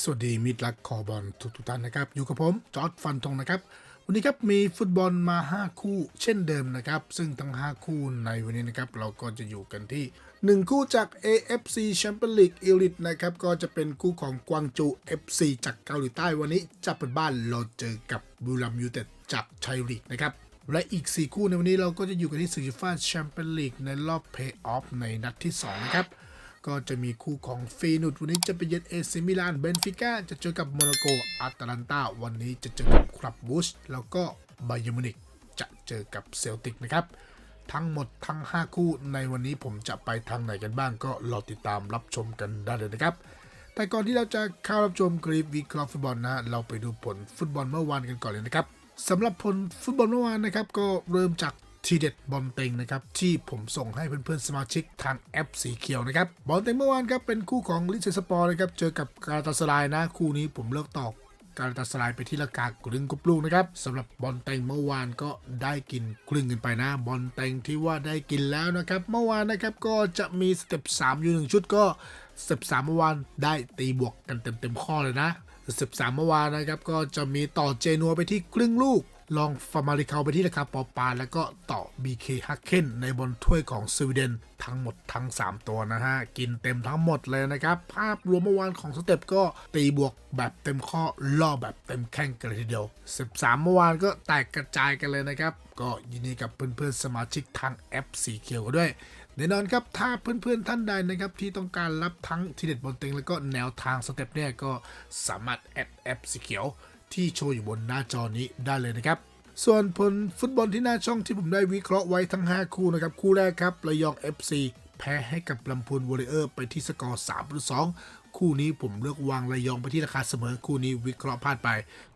สวัสดีมิตรรักคอบอลทุกทุกท่านนะครับ อยู่กับผมจอร์ดฟันธงนะครับ วันนี้ครับมีฟุตบอลมา 5 คู่เช่นเดิมนะครับ ซึ่งทั้ง 5 คู่ในวันนี้นะครับ เราก็จะอยู่กันที่ 1 คู่จาก AFC Champions League Elite นะครับ ก็จะเป็นคู่ของกวางจู FC จากเกาหลีใต้วันนี้จะเปิดบ้านเราเจอกับบุรีรัมย์ยูไนเต็ดจากไทยลีกนะครับและอีก 4 คู่ในวันนี้เราก็จะอยู่กันที่ศึกฟ้าแชมเปี้ยนลีกในรอบเพลย์ออฟในนัดที่ 2 นะครับ ก็จะมีคู่ของฟีนุดวันนี้จะไปเยือนเอซิมิลานเบนฟิก้าจะเจอกับโมนาโกอาตาลันตาวันนี้จะเจอกับคลับบูชแล้วก็ไบเยมิวนิกจะเจอกับเซลติกนะครับ ทั้งหมดทั้ง 5 คู่ในวันนี้ผมจะไปทางไหนกันบ้างก็รอติดตามรับชมกันได้เลยนะครับ แต่ก่อนที่เราจะเข้ารับชมคลิปวิเคราะห์ฟุตบอลนะ เราไปดูผลฟุตบอลเมื่อวานกันก่อนเลยนะครับสำหรับผลฟุตบอลเมื่อวานนะครับก็เริ่มจาก ทีเด็ดบอลเต็งนะครับที่ผมส่งให้เพื่อนๆสมาชิกทางแอปสีเขียวนะครับบอลเต็งเมื่อวานครับเป็นคู่ของลิเซสปอร์นะครับเจอกับกาตาสลายนะคู่นี้ผมเลือกตอกกาตัดสลายไปที่ราคากลึงกุ๊ปลูกนะครับสำหรับบอลเต็งเมื่อวานก็ได้กินครึ่งกันไปนะ บอลเต็งที่ว่าได้กินแล้วนะครับ เมื่อวานนะครับก็จะมีสเต็ป3อยู่หนึ่งชุดก็สเต็ป3เมื่อวานได้ตีบวกกันเต็มเต็มๆข้อเลยนะสเต็ป3เมื่อวานนะครับก็จะมีต่อเจนัวไปที่ครึ่งลูก ลองฟาร์มาริคาไปที่ราคาปอปา แล้วก็ต่อ BK ฮักเคนในบอลถ้วยของสวีเดนทั้งหมดทั้ง 3 ตัวนะฮะ กินเต็มทั้งหมดเลยนะครับ ภาพรวมเมื่อวานของสเต็ปก็ตีบวกแบบเต็มข้อล่อแบบเต็มแข้งกันเลยทีเดียว 13 เมื่อวานก็แตกกระจายกันเลยนะครับ ก็ยินดีกับเพื่อนๆสมาชิกทางแอปสีเขียวด้วยแน่นอนครับ ถ้าเพื่อนๆท่านใดนะครับ ที่ต้องการรับทั้งทีเด็ดบนเต็งแล้วก็แนวทางสเต็ปเนี่ยก็สามารถแอดแอปสีเขียว ที่โชว์อยู่บนหน้าจอนี้ได้เลยนะครับ ส่วนผลฟุตบอลที่หน้าช่องที่ผมได้วิเคราะห์ไว้ทั้ง 5 คู่นะครับ คู่แรกครับระยอง FC แพ้ให้กับลำพูนวอริเออร์ไปที่สกอร์3ประตู2คู่นี้ผมเลือกวางระยองไปที่ราคาเสมอ คู่นี้วิเคราะห์พลาดไป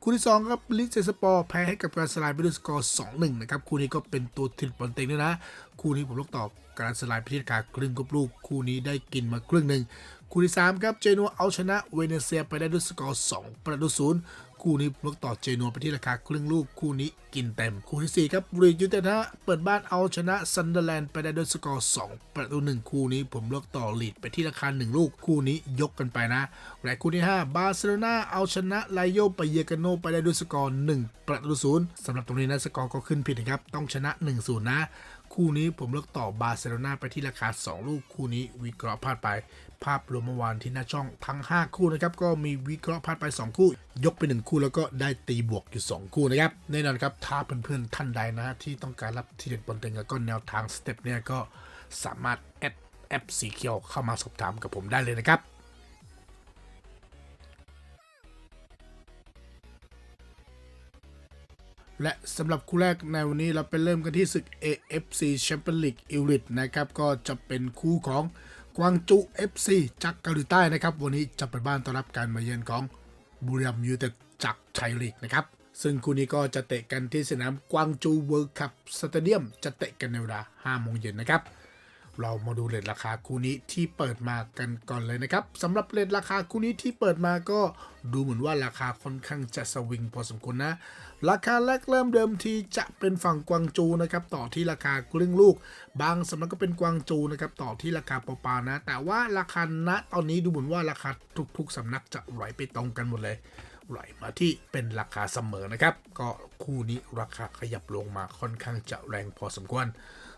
คู่ที่2ครับลิเซสปอร์แพ้ให้กับการสลายไปด้วยสกอร์2-1นะครับคู่นี้ก็เป็นตัวทิดบอลเต็งด้วยนะ คู่นี้ผมลอกตอบการสลายไปที่ราคาครึ่งกบลูก คู่นี้ได้กินมาครึ่งหนึ่งคู่ที่3ครับเจนัวเอาชนะเวเนเซียไปได้ด้วยสกอร์2ประตูศูนย์ คู่นี้เลือกต่อเจนัวไปที่ราคาครึ่งลูกคู่นี้กินเต็ม คู่ที่4ครับบรีดยูเต็ดนะเปิดบ้านเอาชนะซันเดอร์แลนด์ไปได้ด้วยสกอร์ 2 ประตูหนึ่งคู่นี้ผมเลือกต่อลีดไปที่ราคา 1 ลูกคู่นี้ยกกันไปนะและคู่ที่ 5 บาร์เซโลนาเอาชนะไลโยไปเยกาโนไปได้ด้วยสกอร์ 1 ประตูศูนย์สำหรับตรงนี้นะสกอร์ก็ขึ้นผิดนะครับต้องชนะ 1-0 นะ คู่นี้ผมเลือกต่อบาร์เซโลนาไปที่ราคา 2 ลูกคู่นี้วิเคราะห์พลาดไป ภาพรวมเมื่อวานที่หน้าช่องทั้ง 5 คู่นะครับก็มีวิเคราะห์พลาดไป 2 คู่ ยกไป 1 คู่แล้วก็ได้ตีบวกอยู่ 2 คู่นะครับแน่นอนครับถ้าเพื่อนๆท่านใดนะที่ต้องการรับทีเด็ดบอลเต็งแล้วก็แนวทางสเต็ปเนี่ยก็สามารถแอดแอปสีเขียวเข้ามาสอบถามกับผมได้เลยนะครับ และสำหรับคู่แรกในวันนี้เราไปเริ่มกันที่ศึก AFC Champions League e l i t นะครับ ก็จะเป็นคู่ของกวางจู FC จากเกาหลีใต้นะครับ วันนี้จะเป็นบ้านต้อนรับการมาเยือนของบุรีรัมย์ยูเต็ดจากไทยลีกนะครับ ซึ่งคู่นี้ก็จะเตะกันที่สนามกวางจูเวิร์คัพสเตเดียมจะเตะกันในเวลา5โมงเย็นนะครับ เรามาดูเลทราคาคู่นี้ที่เปิดมากันก่อนเลยนะครับสำหรับเลทราคาคู่นี้ที่เปิดมาก็ดูเหมือนว่าราคาค่อนข้างจะสวิงพอสมควรนะ ราคาแรกเริ่มเดิมทีจะเป็นฝั่งกวางจูนะครับต่อที่ราคาครึ่งลูก บางสำนักก็เป็นกวางจูนะครับต่อที่ราคาเปานะ แต่ว่าราคาณตอนนี้ดูเหมือนว่าราคาทุกๆสำนักจะไหลไปตรงกันหมดเลยไหลมาที่เป็นราคาเสมอนะครับ ก็คู่นี้ราคาขยับลงมาค่อนข้างจะแรงพอสมควร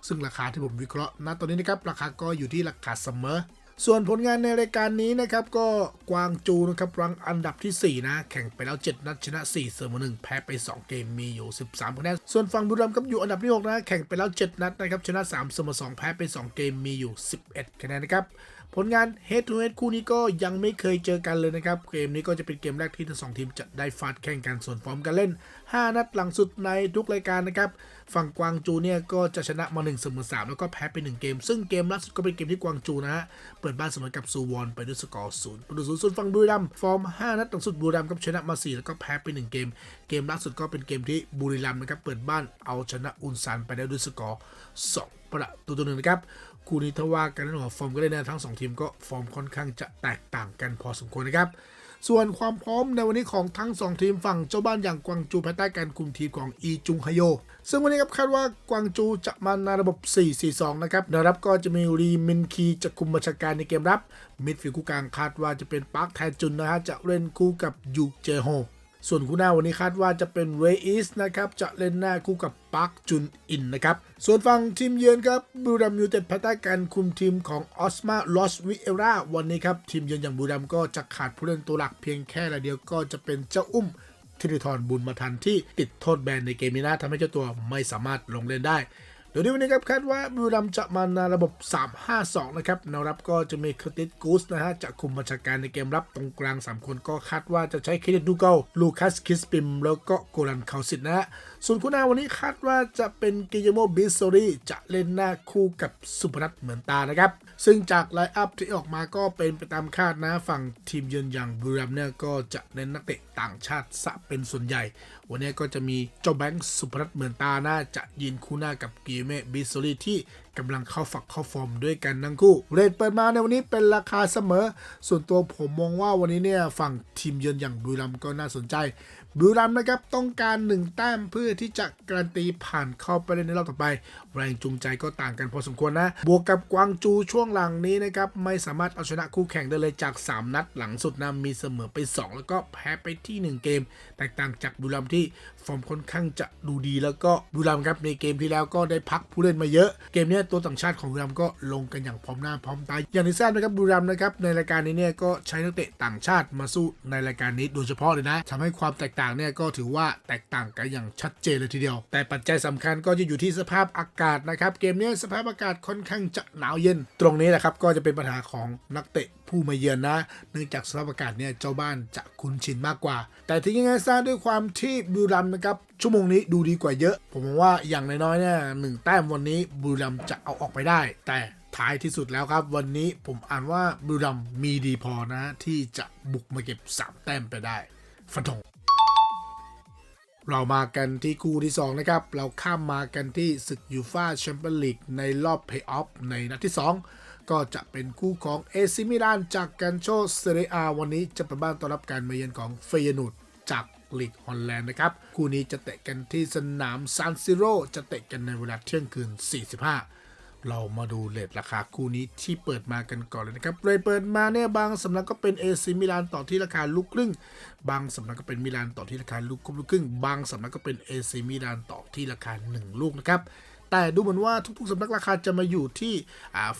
ซึ่งราคาที่ผมวิเคราะห์ณตอนนี้นะครับราคาก็อยู่ที่ราคาเสมอ ส่วนผลงานในรายการนี้นะครับก็กวางจูนะครับรังอันดับที่ 4 นะ แข่งไปแล้ว 7 นัดชนะ 4 เสมอ1แพ้ไป 2 เกมมีอยู่ 13คะแนนส่วนฝั่งบุรีรัมย์ครับอยู่อันดับที่ 6 นะ แข่งไปแล้ว 7 นัดนะครับชนะ 3 เสมอ2 แพ้ไป 2 เกมมีอยู่ 11คะแนนนะครับ ผลงาน Head to Head คู่นี้ก็ยังไม่เคยเจอกันเลยนะครับ เกมนี้ก็จะเป็นเกมแรกที่ทั้งสองทีมจะได้ฟาดแข่งกันส่วนฟอร์มการเล่น 5 นัดหลังสุดในทุกรายการนะครับ ฝั่งกวางจูเนี่ยก็จะชนะมา1เสมอ3แล้วก็แพ้ไป1เกม ซึ่งเกมล่าสุดก็เป็นเกมที่กวางจูนะฮะ เปิดบ้านเสมอกับซูวอนไปด้วยสกอร์0ประตูศูนย์ส่วนฝั่งบุรีรัมฟอร์ม 5 นัดหลังสุดบุรีรัมก็ชนะมา 4 แล้วก็แพ้ไป1เกม เกมล่าสุดก็เป็นเกมที่บุรีรัมนะครับเปิดบ้านเอาชนะอุนซานไปได้ด้วยสกอร์2ประตูต่อหนึ่งนะครับ คู่นี้ถ้าว่ากันเรื่องของฟอร์มก็ได้นะทั้งสองทีมก็ฟอร์มค่อนข้างจะแตกต่างกันพอสมควรนะครับ ส่วนความพร้อมในวันนี้ของทั้ง 2 ทีมฝั่งเจ้าบ้านอย่างกวางจูภายใต้การคุมทีมของอีจุงฮโย ซึ่งวันนี้ครับคาดว่ากวางจูจะมาในระบบ 4-4-2 นะครับแนวรับก็จะมีรีมินคีจะคุมบัญชาการในเกมรับ มิดฟิลด์คู่กลางคาดว่าจะเป็นปาร์คแทจุนนะฮะจะเล่นคู่กับยูเจโฮ ส่วนคู่หน้าวันนี้คาดว่าจะเป็นเรอิสนะครับจะเล่นหน้าคู่กับปาร์คจุนอินนะครับส่วนฝั่งทีมเยือนครับบูรัมยูเต็ดภายใต้การคุมทีมของออสมาลอสวิเอราวันนี้ครับทีมเยือนอย่างบูรัมก็จะขาดผู้เล่นตัวหลักเพียงแค่รายเดียวก็จะเป็นเจ้าอุ้มธิริธรบุญมาทันที่ติดโทษแบนในเกมนี้นะทำให้เจ้าตัวไม่สามารถลงเล่นได้ ดี๋ยวนี้วันนี้ครับคาดว่าบุรีรัมจะมาในระบบ 3-5-2 นะครับแนวรับก็จะมีเคอร์ติสกูสนะฮะจะคุมบัญชาการในเกมรับตรงกลาง 3 คนก็คาดว่าจะใช้เคเดนดูเกลลูคัสคิสปิมแล้วก็โกลันคาสิตนะฮะ ส่วนคู่หน้าวันนี้คาดว่าจะเป็นกิยโมบิสโซรีจะเล่นหน้าคู่กับสุพนัทเหมือนตานะครับ ซึ่งจากไลน์อัพที่ออกมาก็เป็นไปตามคาดนะฝั่งทีมเยือนอย่างบุรีรัมเนี่ยก็จะเน้นนักเตะต่างชาติซะเป็นส่วนใหญ่ วันนี้ก็จะมีเจ้าแบงค์สุพนัทเหมือนตาน่าจะยืนคู่หน้ากับกิเมบิสโซรีที่กำลังเข้าฝักเข้าฟอร์มด้วยกันทั้งคู่ เรทเปิดมาในวันนี้เป็นราคาเสมอ ส่วนตัวผมมองว่าวันนี้เนี่ยฝั่งทีมเยือนอย่างบุรีรัมย์ก็น่าสนใจ บุรีรัมย์นะครับต้องการหนึ่งแต้มเพื่อที่จะการันตีผ่านเข้าไปเล่นในรอบต่อไป แรงจูงใจก็ต่างกันพอสมควรนะ บวกกับกวางจูช่วงหลังนี้นะครับไม่สามารถเอาชนะคู่แข่งได้เลยจาก 3 นัดหลังสุดนะมีเสมอไป 2 แล้วก็แพ้ไปที่ 1 เกม แตกต่างจากบุรีรัมย์ที่ฟอร์มค่อนข้างจะดูดี แล้วก็บุรีรัมย์ครับในเกมที่แล้วก็ได้พักผู้เล่นมาเยอะ เกมนี้ตัวต่างชาติของบุรีรัมย์ก็ลงกันอย่างพร้อมหน้าพร้อมตาอย่างที่ทราบนะครับบุรีรัมย์นะครับในรายการนี้เนี่ยก็ใช้นักเตะต่างชาติมาสู้ในรายการนี้โดยเฉพาะเลยนะทำให้ความแตกต่างเนี่ยก็ถือว่าแตกต่างกันอย่างชัดเจนเลยทีเดียว แต่ปัจจัยสำคัญก็จะอยู่ที่สภาพอากาศนะครับ เกมนี้สภาพอากาศค่อนข้างจะหนาวเย็น ตรงนี้แหละครับก็จะเป็นปัญหาของนักเตะผู้มาเยือนนะ เนื่องจากสภาพอากาศเนี่ยเจ้าบ้านจะคุ้นชินมากกว่า แต่ถึงยังไงซะด้วยความที่บุรีรัมย์นะครับชั่วโมงนี้ดูดีกว่าเยอะ ผมมองว่าอย่างน้อยๆเนี่ยหนึ่งแต้มวันนี้บุรีรัมย์จะเอาออกไปได้ แต่ท้ายที่สุดแล้วครับ วันนี้ผมอ่านว่าบุรีรัมมีดีพอนะ ที่จะบุกมาเก็บสามแต้มไปได้ฟันธง เรามากันที่คู่ที่ 2 นะครับ เราข้ามมากันที่ศึกยูฟาแชมเปี้ยนลีกในรอบเพย์ออฟในนัดที่ 2 ก็จะเป็นคู่ของเอซิมิลานจากกันโชเซเรอาวันนี้จะเป็นบ้านต้อนรับการมาเยือนของเฟยนูดจากลีกฮอลแลนด์นะครับ คู่นี้จะเตะกันที่สนามซานซิโรจะเตะกันในเวลาเที่ยงคืน 45 เรามาดูเลทราคาคู่นี้ที่เปิดมากันก่อนเลยนะครับเลยเปิดมาเนี่ยบางสำนักก็เป็นเอซิมิลานต่อที่ราคาลูกครึ่ง บางสำนักก็เป็นมิลานต่อที่ราคาลูกครึ่ง บางสำนักก็เป็นเอซิมิลานต่อที่ราคา 1 ลูกนะครับ แต่ดูเหมือนว่าทุกๆสำนักราคาจะมาอยู่ที่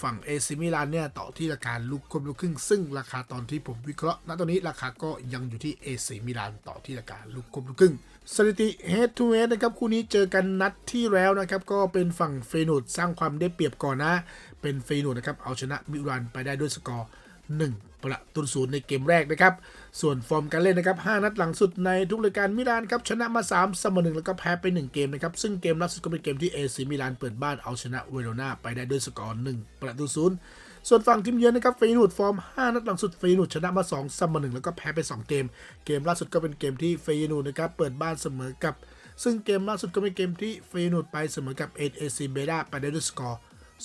ฝั่งเอซิมิลานเนี่ยต่อที่ราคาลูกครบลูกครึ่ง ซึ่งราคาตอนที่ผมวิเคราะห์ณตอนนี้ราคาก็ยังอยู่ที่เอซิมิลานต่อที่ราคาลูกครบลูกครึ่งสถิติ head to head นะครับคู่นี้เจอกันนัดที่แล้วนะครับก็เป็นฝั่งเฟยนูดสร้างความได้เปรียบก่อนนะ เป็นเฟยนูดนะครับเอาชนะมิรันไปได้ด้วยสกอร์ 1 ประตูศูนย์ในเกมแรกนะครับ ส่วนฟอร์มการเล่นนะครับ 5 นัดหลังสุดในทุกรายการมิลานครับ ชนะมา 3 เสมอ1แล้วก็แพ้ไป 1 เกมนะครับ ซึ่งเกมล่าสุดก็เป็นเกมที่เอซีมิลานเปิดบ้านเอาชนะเวโรนาไปได้ด้วยสกอร์1ประตูศูนย์ส่วนฝั่งทีมเยือนนะครับเฟยนูดฟอร์ม 5 นัดหลังสุดเฟยนูดชนะมา 2 เสมอ1แล้วก็แพ้ไป 2 เกม เกมล่าสุดก็เป็นเกมที่เฟยนูดนะครับเปิดบ้านเสมอกับ ซึ่งเกมล่าสุดก็เป็นเกมที่เฟยนูดไปเสมอกับเอเอซีเบดาไปได้ด้วยสกอร์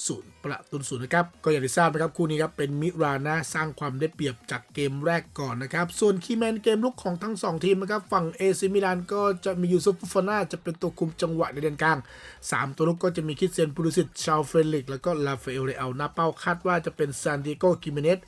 ศูนย์ประตูศูนย์นะครับ ก็อย่างที่ทราบนะครับคู่นี้ครับเป็นมิราน่าสร้างความได้เปรียบจากเกมแรกก่อนนะครับ ส่วนคีแมนเกมลุกของทั้ง 2 ทีมนะครับ ฝั่งเอซิมิลานก็จะมียูซุฟฟูฟาน่าจะเป็นตัวคุมจังหวะในเดนกลาง 3 ตัวลุกก็จะมีคิดเซนปูริสิตชาวเฟลิกแล้วก็ลาฟเอลเรอัลนาเป้าคาดว่าจะเป็นซานดิโกกิเมเนส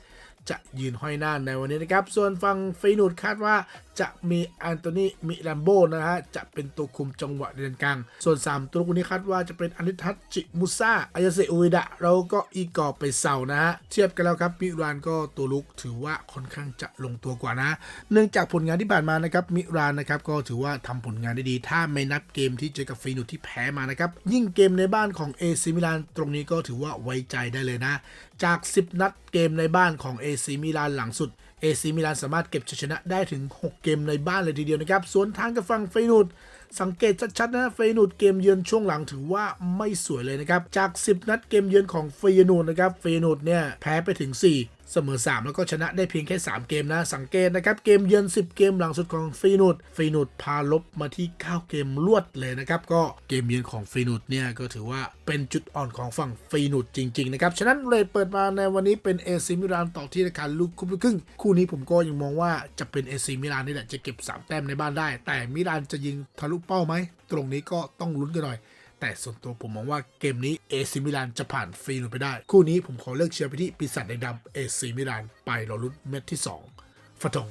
จะยืนห้อยหน้าในวันนี้นะครับ ส่วนฝั่งฟยนูดคาดว่าจะมีอันโตนีมิลัมโบนะฮะ จะเป็นตัวคุมจังหวะเดินกลาง ส่วน 3 ตัวคนนี้คาดว่าจะเป็นอนิทัศน์จิมุซาอายาเซอุยดะ เราก็อีกอบไปเสานะฮะ เทียบกันแล้วครับมิรานก็ตัวลุกถือว่าค่อนข้างจะลงตัวกว่านะ เนื่องจากผลงานที่ผ่านมานะครับมิรานนะครับก็ถือว่าทำผลงานได้ดี ถ้าไม่นับเกมที่เจอกับฟยนูดที่แพ้มานะครับ ยิ่งเกมในบ้านของเอซิมิลานตรงนี้ก็ถือว่าไว้ใจได้เลยนะ จาก 10 นัดเกมในบ้านของเอซิมิลานหลังสุดเอซิมิลานสามารถเก็บชัยชนะได้ถึง 6 เกมในบ้านเลยทีเดียวนะครับ สวนทางกับฝั่งเฟยนูดสังเกตชัดๆนะเฟยนูดเกมเยือนช่วงหลังถือว่าไม่สวยเลยนะครับ จาก 10 นัดเกมเยือนของเฟยนูดนะครับเฟยนูดเนี่ยแพ้ไปถึง 4 เสมอ 3 แล้วก็ชนะได้เพียงแค่ 3 เกมนะ สังเกตนะครับ เกมเยือน 10 เกมหลังสุดของฟีนูดฟีนูดพาลบมาที่ 9 เกมรวดเลยนะครับ ก็เกมเยือนของฟีนูดเนี่ย ก็ถือว่าเป็นจุดอ่อนของฝั่งฟีนูดจริง ๆ นะครับ ฉะนั้นเลยเปิดมาในวันนี้เป็นเอซิมิลานต่อที่รายการลูกคุปลูกครึ่ง คู่นี้ผมก็ยังมองว่าจะเป็นเอซิมิลานนี่แหละจะเก็บ 3 แต้มในบ้านได้ แต่มิลานจะยิงทะลุเป้าไหมตรงนี้ก็ต้องลุ้นกันหน่อย แต่ส่วนตัวผมมองว่าเกมนี้เอซิมิลานจะผ่านฟรีนูไปได้ คู่นี้ผมขอเลือกเชียร์ไปที่ปีศาจแดงดำเอซิมิลานไปรอลุ้นเม็ดที่2ฟะทง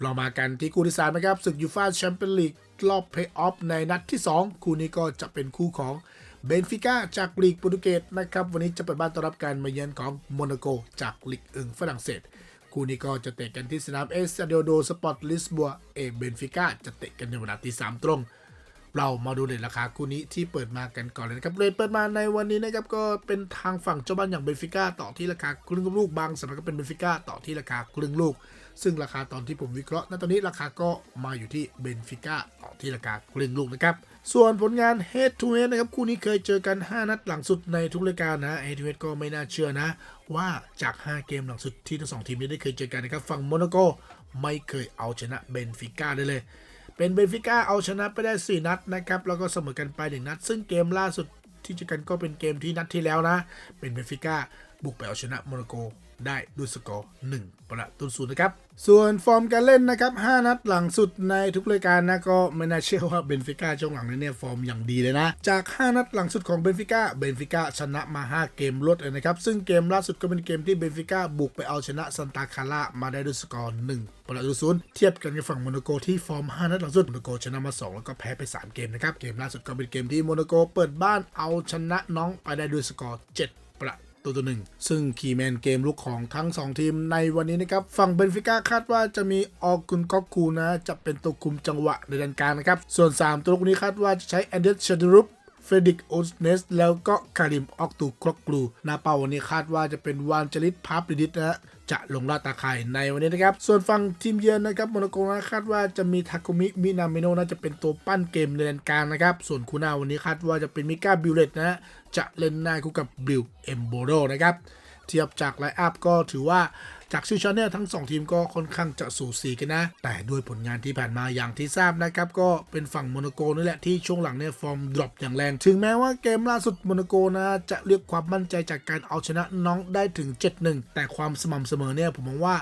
เรามากันที่คู่ที่สามนะครับศึกยูฟ่าแชมเปี้ยนลีกรอบเพลย์ออฟในนัดที่ 2 คู่นี้ก็จะเป็นคู่ของเบนฟิก้าจากลีกโปรตุเกสนะครับ วันนี้จะเปิดบ้านต้อนรับการมาเยือนของโมนาโกจากลีกอึงฝรั่งเศส คู่นี้ก็จะเตะกันที่สนามเอสซาเดโดสปอร์ตลิสบัวเอเบนฟิก้าจะเตะกันในเวลาที่สามตรง เรามาดูเด่นราคาคู่นี้ที่เปิดมากันก่อนเลยนะครับเรทเปิดมาในวันนี้นะครับก็เป็นทางฝั่งเจ้าบ้านอย่างเบนฟิก้าต่อที่ราคาครึ่งลูกบางสำหรับก็เป็นเบนฟิก้าต่อที่ราคาครึ่งลูก ซึ่งราคาตอนที่ผมวิเคราะห์ณตอนนี้ราคาก็มาอยู่ที่เบนฟิก้าต่อที่ราคาครึ่งลูกนะครับส่วนผลงาน head to head นะครับคู่นี้เคยเจอกัน 5 นัดหลังสุดในทุกรายการนะ head to head ก็ไม่น่าเชื่อนะ ว่าจาก 5 เกมหลังสุดที่ทั้งสองทีมนี้ได้เคยเจอกันนะครับฝั่งโมนาโกไม่เคยเอาชนะเบนฟิก้าได้เลย เป็นเบนฟิก้าเอาชนะไปได้ 4 นัดนะครับแล้วก็เสมอกันไป 1 นัด ซึ่งเกมล่าสุดที่เจอกันก็เป็นเกมที่นัดที่แล้วนะ เป็นเบนฟิก้าบุกไปเอาชนะโมนาโกได้ด้วยสกอร์1ประตูศูนย์นะครับ ส่วนฟอร์มการเล่นนะครับ 5 นัดหลังสุดในทุกรายการนะก็ไม่น่าเชื่อว่าเบนฟิก้าช่วงหลังนี้เนี่ยฟอร์มอย่างดีเลยนะ จาก 5 นัดหลังสุดของเบนฟิก้าเบนฟิก้าชนะมา 5 เกมรวดเลยนะครับ ซึ่งเกมล่าสุดก็เป็นเกมที่เบนฟิก้าบุกไปเอาชนะซันตาคาร่ามาได้ด้วยสกอร์1ประตูศูนย์เทียบกันกับฝั่งโมนาโกที่ฟอร์ม 5 นัดหลังสุดโมนาโกชนะมา 2 แล้วก็แพ้ไป 3 เกมนะครับ เกมล่าสุดก็เป็นเกมที่โมนาโกเปิดบ้านเอาชนะน้องไปได้ด้วยสกอร์ 7 ประตูตัวหนึ่งซึ่งคีย์แมนเกมลุกของทั้ง 2 ทีมในวันนี้นะครับ ฝั่งเบนฟิก้าคาดว่าจะมีออกุนก็คูนะ จะเป็นตัวคุมจังหวะในด้านกลางนะครับ ส่วน 3 ตัวลุกนี้คาดว่าจะใช้แอนเดรสชาดรุปเฟรดิกโอสเนสแล้วก็คาริมออกตูครอกกลูนาเปาวันนี้คาดว่าจะเป็นวานจลิตพาร์ปลิดิตนะจะลงลาตาข่ายในวันนี้นะครับ ส่วนฝั่งทีมเยือนนะครับโมนาโกนะคาดว่าจะมีทาคุมิมินาเมโนะน่าจะเป็นตัวปั้นเกมในแดนกลางนะครับ ส่วนคูนาวันนี้คาดว่าจะเป็นมิก้าบิลเลตนะ จะเล่นหน้าคู่กับบิลเอมโบโรนะครับ เทียบจากไลน์อัพก็ถือว่าจากชื่อชั้นเนี่ยทั้ง 2 ทีมก็ค่อนข้างจะสูสีกันนะ แต่ด้วยผลงานที่ผ่านมาอย่างที่ทราบนะครับ ก็เป็นฝั่งโมนาโกนี่แหละที่ช่วงหลังเนี่ยฟอร์มดรอปอย่างแรง ถึงแม้ว่าเกมล่าสุดโมนาโกนะจะเรียกความมั่นใจจากการเอาชนะน้องได้ถึง 7-1 แต่ความสม่ำเสมอเนี่ยผมมองว่า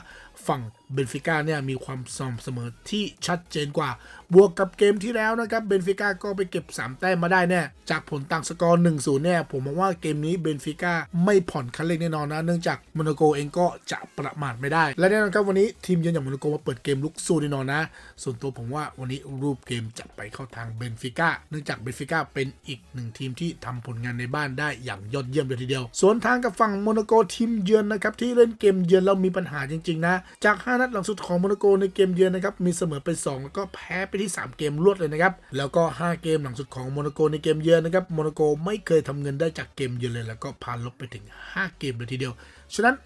ฝั่งเบนฟิก้าเนี่ยมีความสม่ำเสมอที่ชัดเจนกว่า บวกกับเกมที่แล้วนะครับเบนฟิก้าก็ไปเก็บ 3 แต้มมาได้แน่จากผลต่างสกอร์1-0เนี่ยผมมองว่าเกมนี้เบนฟิก้าไม่ผ่อนคันเร่งแน่นอนนะ เนื่องจากโมนโกเองก็จะประมาทไม่ได้ และแน่นอนครับวันนี้ทีมเยือนอย่างโมนโกมาเปิดเกมลุกสู้แน่นอนนะ ส่วนตัวผมว่าวันนี้รูปเกมจะไปเข้าทางเบนฟิก้าเนื่องจากเบนฟิก้าเป็นอีกหนึ่งทีมที่ทำผลงานในบ้านได้อย่างยอดเยี่ยมเลยทีเดียว ส่วนทางกับฝั่งโมนโกทีมเยือนนะครับที่เล่นเกมเยือนแล้วมีปัญหาจริงๆนะจาก 5 นัดหลังสุดของโมนาโกในเกมเยือนนะครับมีเสมอไป 2 แล้วก็แพ้ไปที่ 3 เกมรวดเลยนะครับแล้วก็ 5 เกมหลังสุดของโมนาโกในเกมเยือนนะครับโมนาโกไม่เคยทำเงินได้จากเกมเยือนเลยแล้วก็พานลบไปถึง 5 เกมเลยทีเดียว ฉะนั้น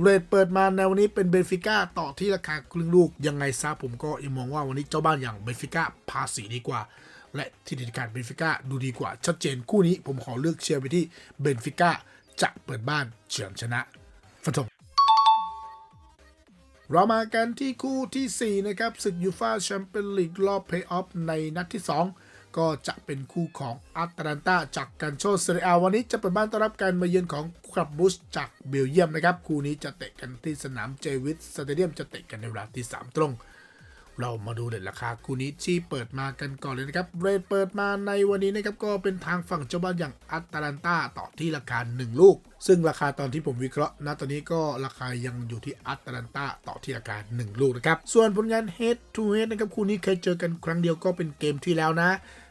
เรทเปิดมาในวันนี้เป็นเบนฟิก้าต่อที่ราคาครึ่งลูก ยังไงซะผมก็ยังมองว่าวันนี้เจ้าบ้านอย่างเบนฟิก้าพาสีดีกว่า และที่ดิการเบนฟิก้าดูดีกว่า ชัดเจนคู่นี้ผมขอเลือกเชียร์ไปที่เบนฟิก้าจะเปิดบ้านเฉือนชนะฟันธง เรามากันที่คู่ทีสี่ 4 นะครับศึกยูฟาแชมเปี้ยนลีกรอบเพลย์ออฟในนัดที่ 2 ก็จะเป็นคู่ของอัตแลนตาจากกันโชเซเรียวันนี้จะเปิดบ้านต้อนรับการมาเยือนของคลับบุสจากเบลเยียมนะครับ คู่นี้จะเตะกันที่สนามเจวิสสเตเดียมจะเตะกันในเวลาที่3ตรง เรามาดูเด่นราคาคู่นี้ที่เปิดมากันก่อนเลยนะครับเรทเปิดมาในวันนี้นะครับก็เป็นทางฝั่งเจ้าบ้านอย่างอัตแลนตาต่อที่ราคา 1 ลูก ซึ่งราคาตอนที่ผมวิเคราะห์ณตอนนี้ก็ราคายังอยู่ที่อัตแลนตาต่อที่ราคา 1 ลูกนะครับส่วนผลงาน head to head นะครับคู่นี้เคยเจอกันครั้งเดียวก็เป็นเกมที่แล้วนะ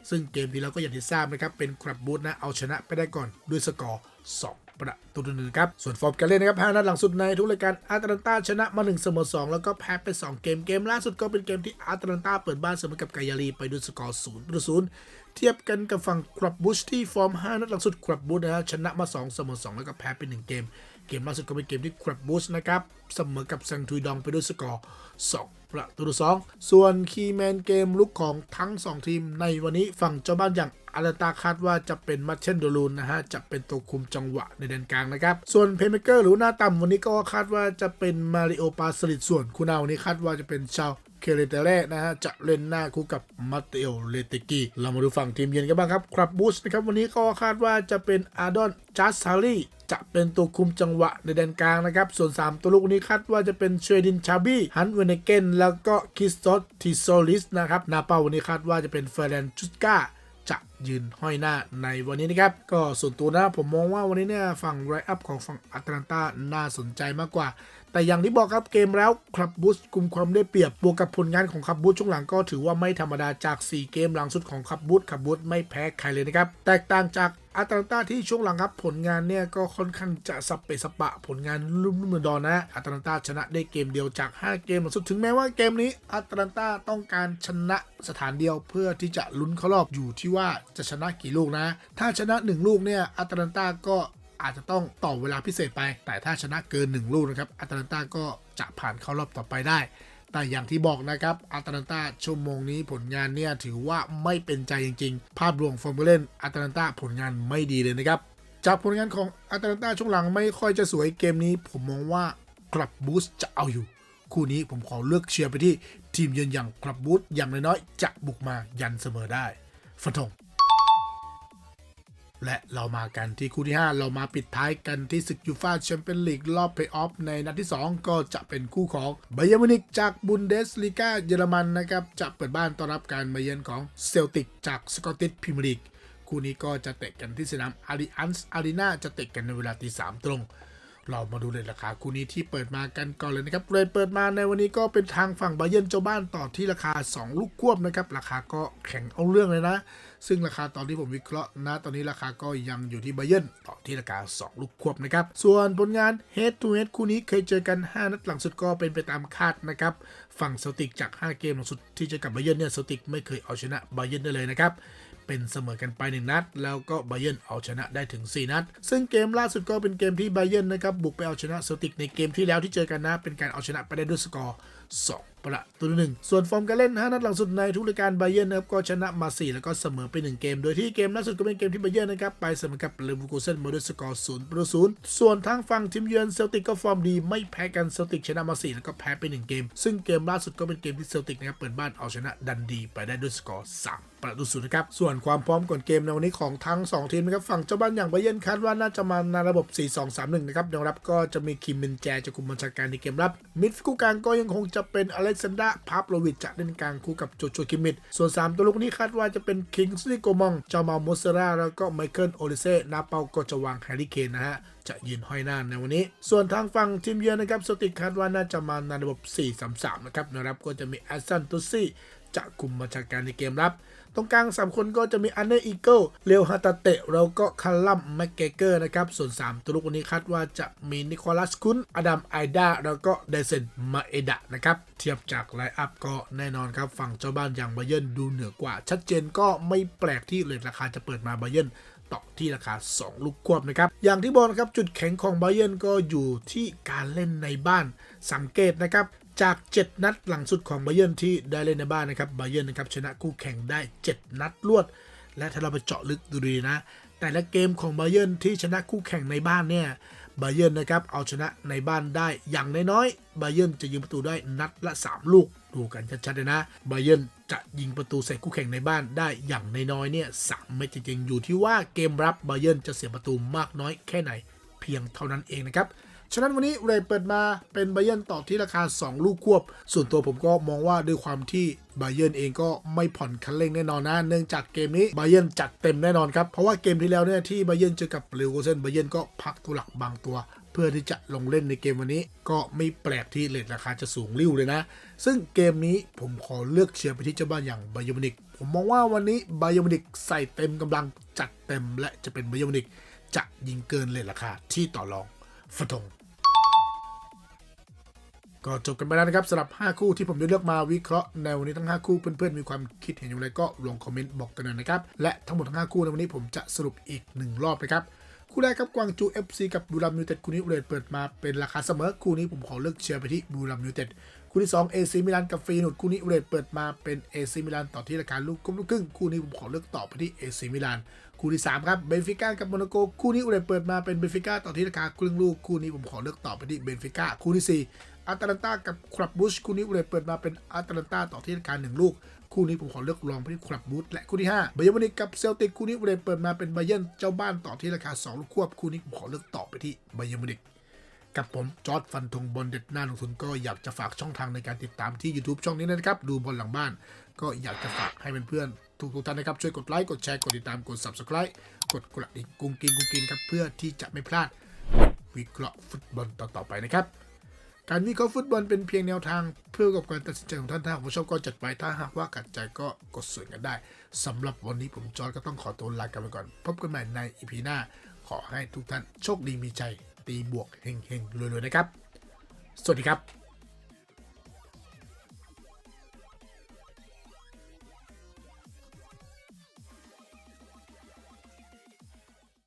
ซึ่งเกมที่แล้วก็อย่างที่ทราบนะครับเป็นครับบูธนะเอาชนะไปได้ก่อนด้วยสกอร์2 ประตูหนึ่งครับ ส่วนฟอร์มการเล่นนะครับ5นัดหลังสุดในทุกรายการอาร์ตแลนตาชนะมา1เสมอ2แล้วก็แพ้ไป 2 เกมเกมล่าสุดก็เป็นเกมที่อาร์ตแลนตาเปิดบ้านเสมอกับไกยาลีไปด้วยสกอร์0ประตู0เทียบกันกับฝั่งครับบูชที่ฟอร์ม5นัดหลังสุดครับบูชนะฮะชนะมา2เสมอ2แล้วก็แพ้ไป1เกม เกมล่าสุดก็เป็นเกมที่ครับบูสนะครับเสมอกับซังทุยดองไปด้วยสกอร์2ประตูต่อสองส่วนคีแมนเกมลุกของทั้ง 2 ทีม ในวันนี้ฝั่งเจ้าบ้านอย่างอาราตาคาดว่าจะเป็นมัชเชนโดลูนนะฮะ จะเป็นตัวคุมจังหวะในแดนกลางนะครับ ส่วนเพย์เมเกอร์หรือหน้าต่ำวันนี้ก็คาดว่าจะเป็นมาริโอปาสลิดส่วนคุณเอาวันนี้คาดว่าจะเป็นชาวเคเลเตเล่นะฮะ จะเล่นหน้าคู่กับมาเตโอเลติกีเรามาดูฝั่งทีมเยือนกันบ้างครับครับบูสนะครับวันนี้ก็คาดว่าจะเป็นอาดอนจัสซารี จะเป็นตัวคุมจังหวะในแดนกลางนะครับ ส่วน 3 ตัวลูกนี้คาดว่าจะเป็นเชดินชาบี้ฮันเวเนเกนแล้วก็คิสโตสทิโซลิสนะครับนาเปาวันนี้คาดว่าจะเป็นเฟรนจุสกาจะยืนห้อยหน้าในวันนี้นะครับ ก็ส่วนตัวนะผมมองว่าวันนี้เนี่ยฝั่งไรอัพของฝั่งอัตแลนตาน่าสนใจมากกว่า แต่อย่างที่บอกครับเกมแล้วคลับบูสกุมความได้เปรียบบวกกับผลงานของคลับบูสช่วงหลังก็ถือว่าไม่ธรรมดาจาก 4 เกมหลังสุดของคลับบูสคลับบูสไม่แพ้ใครเลยนะครับ แตกต่างจาก อัตแลนตาที่ช่วงหลังครับผลงานเนี่ยก็ค่อนข้างจะสเปะสปะผลงานลุ่มลุ่มดอนนะอัตแลนตาชนะได้เกมเดียวจาก 5 เกมสุดถึงแม้ว่าเกมนี้อัตแลนตาต้องการชนะสถานเดียวเพื่อที่จะลุ้นเข้ารอบอยู่ที่ว่าจะชนะกี่ลูกนะ ถ้าชนะ 1 ลูกเนี่ยอัตแลนตาก็อาจจะต้องต่อเวลาพิเศษไป แต่ถ้าชนะเกิน 1 ลูกนะครับอัตแลนตาก็จะผ่านเข้ารอบต่อไปได้ แต่อย่างที่บอกนะครับอัตแลนตาชั่วโมงนี้ผลงานเนี่ยถือว่าไม่เป็นใจจริงๆ ภาพรวมฟอร์มูเล่นอัตแลนตาผลงานไม่ดีเลยนะครับ จากผลงานของอัตแลนตาช่วงหลังไม่ค่อยจะสวยเกมนี้ ผมมองว่ากลับบูสจะเอาอยู่ คู่นี้ผมขอเลือกเชียร์ไปที่ทีมเยือนอย่างกลับบูสอย่างน้อยๆจะบุกมายันเสมอได้ฟันธง และเรามากันที่คู่ที่ 5 เรามาปิดท้ายกันที่ศึกยูฟ่าแชมเปี้ยนลีกรอบเพลย์ออฟในนัดที่ 2 ก็จะเป็นคู่ของไบเยร์มินิกจากบุนเดสลีกาเยอรมันนะครับ จะเปิดบ้านต้อนรับการมาเยือนของเซลติกจากสกอตติชพรีเมียร์ลีกคู่นี้ก็จะเตะกันที่สนามอาริอันส์อารีนาจะเตะกันในเวลาตีสามตรง เรามาดูเลยราคาคู่นี้ที่เปิดมากันก่อนเลยนะครับเรทเปิดมาในวันนี้ก็เป็นทางฝั่งบาเยิร์นเจ้าบ้านต่อที่ราคา 2 ลูกควบนะครับ ราคาก็แข็งเอาเรื่องเลยนะ ซึ่งราคาตอนที่ผมวิเคราะห์นะ ตอนนี้ราคาก็ยังอยู่ที่บาเยิร์นต่อที่ราคา 2 ลูกควบนะครับ ส่วนผลงาน Head to Head คู่นี้เคยเจอกัน 5 นัดหลังสุดก็เป็นไปตามคาดนะครับ ฝั่งเซลติกจาก 5 เกมหลังสุดที่เจอกับบาเยิร์นเนี่ยเซลติกไม่เคยเอาชนะบาเยิร์นได้เลยนะครับ เป็นเสมอกันไป 1 นัด แล้วก็ไบเยนเอาชนะได้ถึง 4 นัด ซึ่งเกมล่าสุดก็เป็นเกมที่ไบเยนนะครับบุกไปเอาชนะเซลติกในเกมที่แล้วที่เจอกันนะ เป็นการเอาชนะไปได้ด้วยสกอร์ 2 ประตูหนึ่งส่วนฟอร์มการเล่น 5 นัดหลังสุดในทุกรายการไบเยนนะครับก็ชนะมา 4 แล้วก็เสมอไป 1 เกม โดยที่เกมล่าสุดก็เป็นเกมที่ไบเยนนะครับไปเสมอกับเลเวอร์คูเซนมาด้วยสกอร์0ประตู0ส่วนทางฝั่งทีมเยือนเซลติกก็ฟอร์มดีไม่แพ้กันเซลติกชนะมา 4 แล้วก็แพ้ไป 1 เกม ซึ่งเกมล่าสุดก็เป็นเกมที่เซลติกนะครับเปิดบ้านเอาชนะดันดีไปได้ด้วยสกอร์3ประตูศูนย์นะครับ ส่วนความพร้อมก่อนเกมในวันนี้ของทั้ง 2 ทีมนะครับ ฝั่งเจ้าบ้านอย่างไบเยนคาดว่าน่าจะมาในระบบ 4-2-3-1 นะครับแนวรับก็จะมีคิมมินแจจะคุมบัญชาการในเกมรับ มิดคู่กลางก็ยังคงจะเป็นอเล็กซานดราพาปโลวิชจะเล่นกลางคู่กับโจโจคิมมิดส่วน 3 ตัวลูกนี้คาดว่าจะเป็นคิงซี่โกมองจามาโมเซราแล้วก็ไมเคิลโอลิเซ่นาเปาก็จะวางแฮร์รี่เคนนะฮะจะยืนห้อยหน้าในวันนี้ ส่วนทางฝั่งทีมเยือนนะครับสติกคาดว่าน่าจะมาในระบบ 4-3-3 นะครับนะครับก็จะมีแอสซันตุซี่จะคุมบัญชาการในเกมรับ ตรงกลาง 3 คนก็จะมีอันเนอร์อีเกิลเลวฮาตาเตะแล้วก็คาลัมแมกเกเกอร์นะครับ ส่วน 3 ตัวลูกวันนี้คาดว่าจะมีนิโคลัสคุนอดัมไอดาแล้วก็เดเซนมาเอดะนะครับ เทียบจากไลน์อัพก็แน่นอนครับ ฝั่งเจ้าบ้านอย่างบเยนดูเหนือกว่า ชัดเจนก็ไม่แปลกที่เลทราคาจะเปิดมาบเยนต่อที่ราคา 2 ลูกควบนะครับ อย่างที่บอกนะครับ จุดแข็งของไบเยนก็อยู่ที่การเล่นในบ้านสังเกตนะครับ จาก 7 นัดหลังสุดของไบเยร์นที่ได้เล่นในบ้านนะครับไบเยร์นนะครับชนะคู่แข่งได้ 7 นัดรวด และถ้าเราไปเจาะลึกดูดีนะ แต่ละเกมของไบเยร์นที่ชนะคู่แข่งในบ้านเนี่ยไบเยร์นนะครับเอาชนะในบ้านได้อย่างน้อยๆไบเยร์นจะยิงประตูได้นัดละ 3 ลูกดูกันชัดๆเลยนะไบเยร์นจะยิงประตูใส่คู่แข่งในบ้านได้อย่างน้อยๆเนี่ยสามเม็ดจริงๆอยู่ที่ว่าเกมรับไบเยร์นจะเสียประตูมากน้อยแค่ไหนเพียงเท่านั้นเองนะครับ ฉะนั้นวันนี้เรทเปิดมาเป็นไบเยร์นต่อที่ราคา 2 ลูกควบ ส่วนตัวผมก็มองว่าด้วยความที่ไบเยร์นเองก็ไม่ผ่อนคันเร่งแน่นอนนะ เนื่องจากเกมนี้ไบเยร์นจัดเต็มแน่นอนครับ เพราะว่าเกมที่แล้วเนี่ยที่ไบเยร์นเจอกับเลวโกเซนไบเยร์นก็พักตัวหลักบางตัว เพื่อที่จะลงเล่นในเกมวันนี้ ก็ไม่แปลกที่เลทราคาจะสูงริ้วเลยนะ ซึ่งเกมนี้ผมขอเลือกเชียร์ไปที่เจ้าบ้านอย่างไบเยอร์มินิกผมมองว่าวันนี้ไบเยอร์มินิกใส่เต็มกำลังจัดเต็มและจะเป็นไบเยอร์มินิกจะยิงเกินเลทราคาที่ต่อรองฟันธง ก็จบกันไปแล้วนะครับสำหรับ 5 คู่ที่ผมได้เลือกมาวิเคราะห์ในวันนี้ทั้ง 5 คู่เพื่อนๆมีความคิดเห็นอย่างไรก็ลองคอมเมนต์บอกกันหน่อยนะครับและทั้งหมดทั้ง5คู่ในวันนี้ผมจะสรุปอีก 1 รอบนะครับคู่แรกครับกวางจู FC กับบุรีรัมย์ยูเต็ดคู่นี้เรทเปิดมาเป็นราคาเสมอคู่นี้ผมขอเลือกเชียร์ไปที่บุรีรัมย์ยูเต็ดคู่ที่2 AC มิลานกับฟีนุดคู่นี้เรทเปิดมาเป็น AC มิลานต่อที่ราคาลูกกุ้มลูกครึ่งคู่นี้ผมขอเลือกต่อไปที่ AC มิลานคู่ที่3ครับเบนฟิก้ากับโมนาโกคู่นี้เรทเปิดมาเป็นเบนฟิก้าต่อที่ราคาครึ่งลูกคู่นี้ผมขอเลือกต่อไปที่เบนฟิก้าคู่ที่สี่ อาตาลันตากับคลับบุชคู่นี้เรทเปิดมาเป็นอาตาลันตาต่อที่ราคาหนึ่งลูก คู่นี้ผมขอเลือกลองไปที่คลับบูธและคู่ที่5บาเยร์มูนิกกับเซลติกคู่นี้เรทเปิดมาเป็นบาเยร์เจ้าบ้านต่อที่ราคา 2 ลูกควบคู่นี้ผมขอเลือกต่อไปที่บาเยร์มูนิกกับผมจอร์ดฟันธงบอลเด็ดหน้าลงทุนก็อยากจะฝากช่องทางในการติดตามที่ YouTube ช่องนี้นะครับ ดูบอลหลังบ้าน ก็อยากจะฝากให้เพื่อนๆทุกๆท่านนะครับ ช่วยกดไลค์กดแชร์กดติดตามกด Subscribe กดกระดิ่งกุ้งกินกุ้งกินครับเพื่อที่จะไม่พลาดวิเคราะห์ฟุตบอลต่อๆไปนะครับ การวิเคราะห์ฟุตบอลเป็นเพียงแนวทางเพื่อกับการตัดสินใจของท่านถ้าหากชอบก็จัดไปถ้าหากว่าขัดใจก็กดส่วนกันได้สำหรับวันนี้ผมจอร์จก็ต้องขอตัวลากันไปก่อน พบกันใหม่ในอีพีหน้า ขอให้ทุกท่านโชคดีมีใจ ตีบวกเฮงๆรวยๆนะครับ สวัสดีครับ